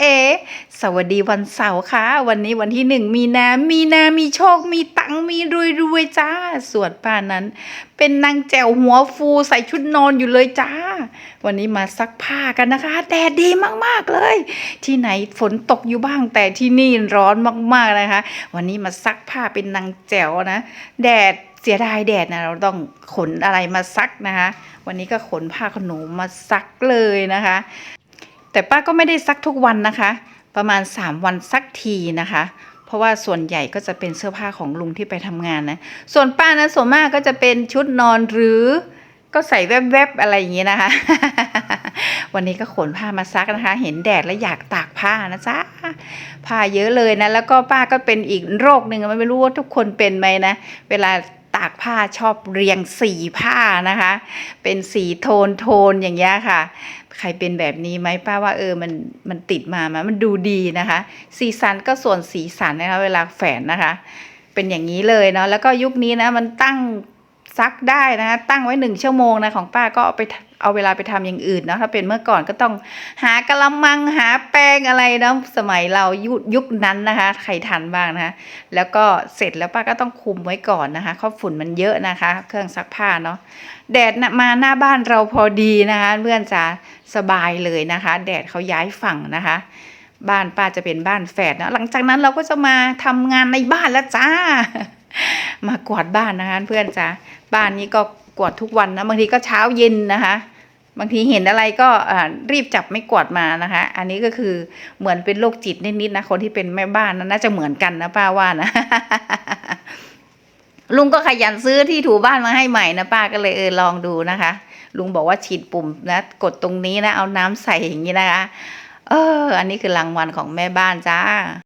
เอ สวัสดีวันเสาร์ค่ะ วันนี้วันที่หนึ่งมีนามีนามีโชค มีตังมีรวยรวยจ้า สวนป้านั้น เป็นนางแจ๋วหัวฟูใส่ชุดนอนอยู่เลยจ้า วันนี้มาซักผ้ากันนะคะ แดดดีมากๆเลย ที่ไหนฝนตกอยู่บ้างแต่ที่นี่ร้อนมากๆนะคะ วันนี้มาซักผ้าเป็นนางแจ๋วนะ แดดเสียดายแดดนะเราต้องขนอะไรมาซักนะคะ วันนี้ก็ขนผ้าขนหนูมาซักเลยนะคะ แต่ป้าก็ไม่ได้ซักทุกวันนะคะ ประมาณ 3 วันซักทีนะคะ เพราะว่าส่วนใหญ่ก็จะเป็นเสื้อผ้าของลุงที่ไปทำงานนะ ส่วนป้านะส่วนมากก็จะเป็นชุดนอนหรือก็ใส่แวบๆอะไรอย่างนี้นะคะ วันนี้ก็ขนผ้ามาซักนะคะ เห็นแดดแล้วอยากตากผ้านะจ๊ะ ผ้าเยอะเลยนะ แล้วก็ป้าก็เป็นอีกโรคหนึ่งไม่รู้ว่าทุกคนเป็นไหมนะ เวลาากผ้าชอบเรียงสีผ้านะคะ เป็นสีโทนโทนอย่างเงี้ยค่ะ ใครเป็นแบบนี้ไหมป้าว่าเออมันมันติดมามามันดูดีนะคะ สีสันก็ส่วนสีสันนะคะเวลาแฝนนะคะ เป็นอย่างนี้เลยเนาะแล้วก็ยุคนี้นะมันตั้ง ซักได้นะคะตั้งไว้หนึ่งชั่วโมงนะของป้าก็เอาไปเอาเวลาไปทำอย่างอื่นเนาะถ้าเป็นเมื่อก่อนก็ต้องหากระมังหาแป้งอะไรเนาะสมัยเรายุคยุคนั้นนะคะใครทันบ้างนะคะแล้วก็เสร็จแล้วป้าก็ต้องคุมไว้ก่อนนะคะเพราะฝุ่นมันเยอะนะคะ เครื่องซักผ้าเนาะแดดมาหน้าบ้านเราพอดีนะคะเพื่อนจ๋าสบายเลยนะคะ แดดเขาย้ายฝั่งนะคะบ้านป้าจะเป็นบ้านแฝดนะหลังจากนั้นเราก็จะมาทำงานในบ้านแล้วจ้า มากวาดบ้านนะคะเพื่อนจ้าบ้านนี้ก็กวาดทุกวันนะบางทีก็เช้าเย็นนะคะ บางทีเห็นอะไรก็รีบจับไม่กวาดมานะคะ อันนี้ก็คือเหมือนเป็นโรคจิตนิดๆนะคนที่เป็นแม่บ้านนะน่าจะเหมือนกันนะป้าว่านะลุงก็ขยันซื้อที่ถูบ้านมาให้ใหม่นะป้าก็เลยเออลองดูนะคะ ลุงบอกว่าฉีดปุ่มนะกดตรงนี้นะเอาน้ำใส่อย่างนี้นะคะ เออ อันนี้คือรางวัลของแม่บ้านจ้า